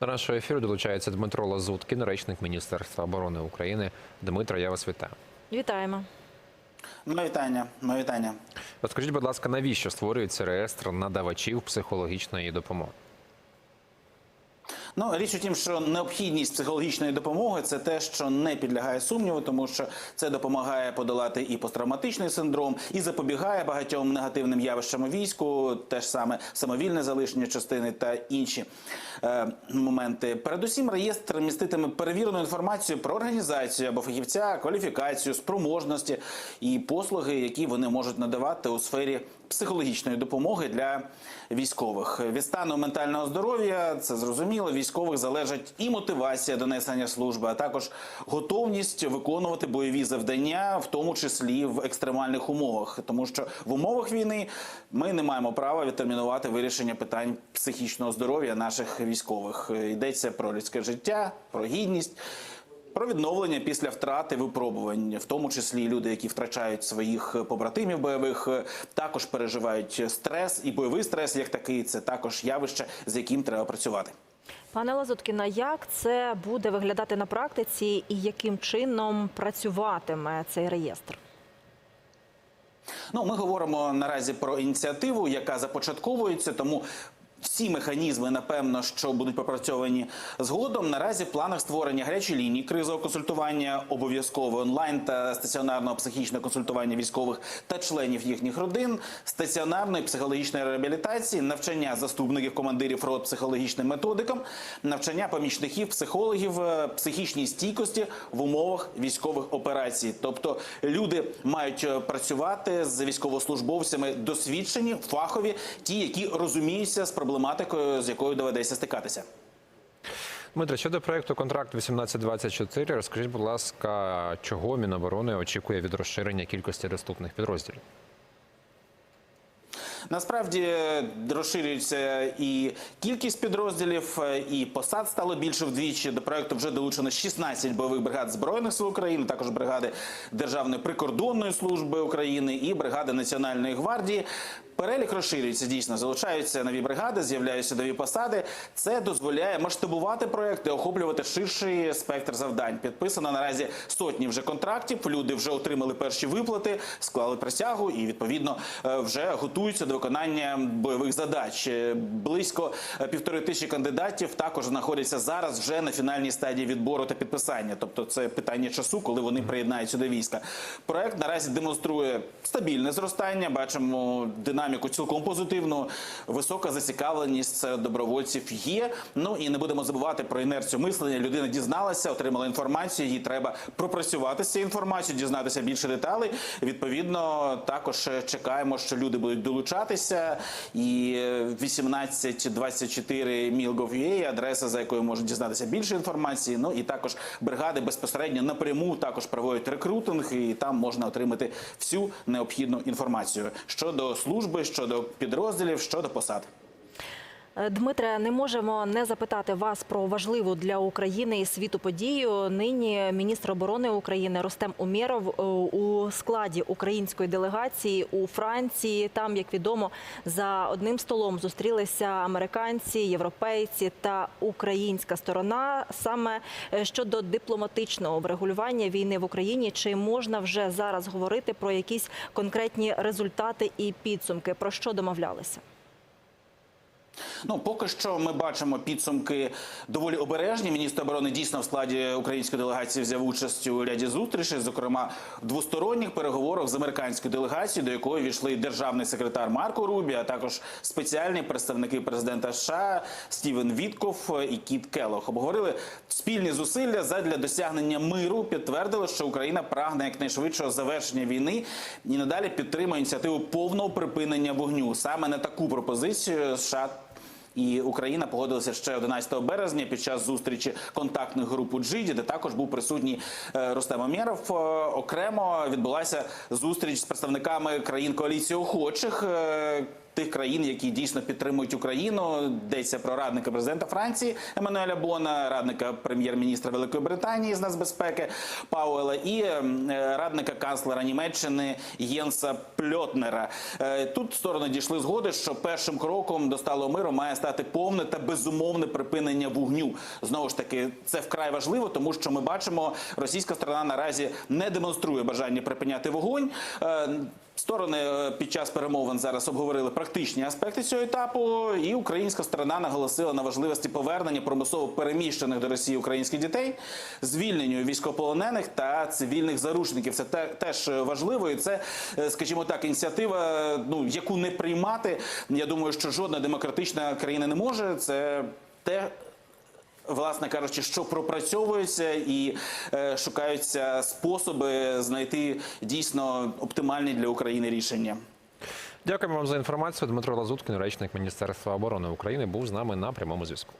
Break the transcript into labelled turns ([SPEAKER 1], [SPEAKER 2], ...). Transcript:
[SPEAKER 1] До нашого ефіру долучається Дмитро Лазуткін, речник Міністерства оборони України. Дмитро, я вас вітаю.
[SPEAKER 2] Вітаємо.
[SPEAKER 3] Ну, вітання, Ну, вітання.
[SPEAKER 1] Розкажіть, будь ласка, навіщо створюється реєстр надавачів психологічної допомоги?
[SPEAKER 3] Ну, річ у тім, що необхідність психологічної допомоги це те, що не підлягає сумніву, тому що це допомагає подолати і посттравматичний синдром, і запобігає багатьом негативним явищам у війську, те ж саме самовільне залишення частини та інші е, моменти. Передусім, реєстр міститиме перевірену інформацію про організацію або фахівця, кваліфікацію, спроможності і послуги, які вони можуть надавати у сфері психологічної допомоги для військових. Від стану ментального здоров'я це зрозуміло. Військових залежить і мотивація до несення служби, а також готовність виконувати бойові завдання, в тому числі в екстремальних умовах, тому що в умовах війни ми не маємо права відтермінувати вирішення питань психічного здоров'я наших військових. Йдеться про людське життя, про гідність. Про відновлення після втрати випробувань, в тому числі люди, які втрачають своїх побратимів бойових, також переживають стрес і бойовий стрес, як такий, це також явище, з яким треба працювати.
[SPEAKER 2] Пане Лазуткіна, як це буде виглядати на практиці і яким чином працюватиме цей реєстр?
[SPEAKER 3] Ну, ми говоримо наразі про ініціативу, яка започатковується, тому. Всі механізми, напевно, що будуть попрацьовані згодом. Наразі в планах створення гарячої лінії кризового консультування, обов'язково онлайн та стаціонарного психічного консультування військових та членів їхніх родин, стаціонарної психологічної реабілітації, навчання заступників командирів рот психологічним методикам, навчання помічників, психологів, е, психічній стійкості в умовах військових операцій. Тобто люди мають е, працювати з військовослужбовцями досвідчені, фахові, ті, які розуміються з проблематикою, з якою доведеться стикатися.
[SPEAKER 1] Дмитро, щодо проекту контракт 1824, розкажіть, будь ласка, чого Міноборони очікує від розширення кількості доступних підрозділів?
[SPEAKER 3] Насправді розширюється і кількість підрозділів, і посад стало більше вдвічі. До проекту вже долучено 16 бойових бригад збройних сил України, також бригади Державної прикордонної служби України і бригади Національної гвардії. Перелік розширюється дійсно, залучаються нові бригади, з'являються нові посади. Це дозволяє масштабувати проекти, охоплювати ширший спектр завдань. Підписано наразі сотні вже контрактів. Люди вже отримали перші виплати, склали присягу і відповідно е, вже готуються до виконання бойових задач. Е, Близько е, півтори тисячі кандидатів також знаходяться зараз вже на фінальній стадії відбору та підписання. Тобто, це питання часу, коли вони приєднаються до війська. Проект наразі демонструє стабільне зростання. Бачимо динаміку цілком позитивну. Висока зацікавленість добровольців є. Ну і не будемо забувати про інерцію мислення. Людина дізналася, отримала інформацію. Їй треба пропрацювати з цією інформацією, дізнатися більше деталей. Відповідно, також чекаємо, що люди будуть долучатися. І 1824 Mil.gov.ua – адреса, за якою можуть дізнатися більше інформації. Ну і також бригади безпосередньо напряму також проводять рекрутинг, і там можна отримати всю необхідну інформацію щодо служби, щодо підрозділів, щодо посад.
[SPEAKER 2] Е, Дмитре, не можемо не запитати вас про важливу для України і світу подію. Нині міністр оборони України Ростем Умєров е, у складі української делегації у Франції. Там, як відомо, за одним столом зустрілися американці, європейці та українська сторона. Саме е, щодо дипломатичного врегулювання війни в Україні, чи можна вже зараз говорити про якісь конкретні результати і підсумки? Про що домовлялися?
[SPEAKER 3] Ну, поки що ми бачимо підсумки доволі обережні. Міністр оборони дійсно в складі української делегації взяв участь у ряді зустрічей, зокрема двосторонніх переговорах з американською делегацією, до якої війшли державний секретар Марко Рубі, а також спеціальні представники президента США Стівен Вітков і Кіт Келох. Обговорили спільні зусилля задля досягнення миру. Підтвердили, що Україна прагне якнайшвидшого завершення війни і надалі підтримує ініціативу повного припинення вогню. Саме на таку пропозицію США і Україна погодилася ще 11 березня під час зустрічі контактних груп у Джиді, де також був присутній е, Рустем Амєров. Е, Окремо відбулася зустріч з представниками країн коаліції охочих. Е, тих країн, які дійсно підтримують Україну. Йдеться про радника президента Франції Еммануеля Бона, радника прем'єр-міністра Великої Британії з нацбезпеки Пауела і ем, е, радника канцлера Німеччини Єнса Пльотнера. Е, Тут сторони дійшли згоди, що першим кроком до сталого миру має стати повне та безумовне припинення вогню. Знову ж таки, це вкрай важливо, тому що ми бачимо, російська сторона наразі не демонструє бажання припиняти вогонь. Е, Сторони е, під час перемовин зараз обговорили практичні аспекти цього етапу, і українська сторона наголосила на важливості повернення промислово переміщених до Росії українських дітей, звільненню військовополонених та цивільних заручників. Це те- теж важливо, і це, е, скажімо так, ініціатива, ну яку не приймати. Я думаю, що жодна демократична країна не може. Це те, власне кажучи, що пропрацьовуються і е, шукаються способи знайти дійсно оптимальні для України рішення.
[SPEAKER 1] Дякуємо вам за інформацію. Дмитро Лазуткін, речник Міністерства оборони України, був з нами на прямому зв'язку.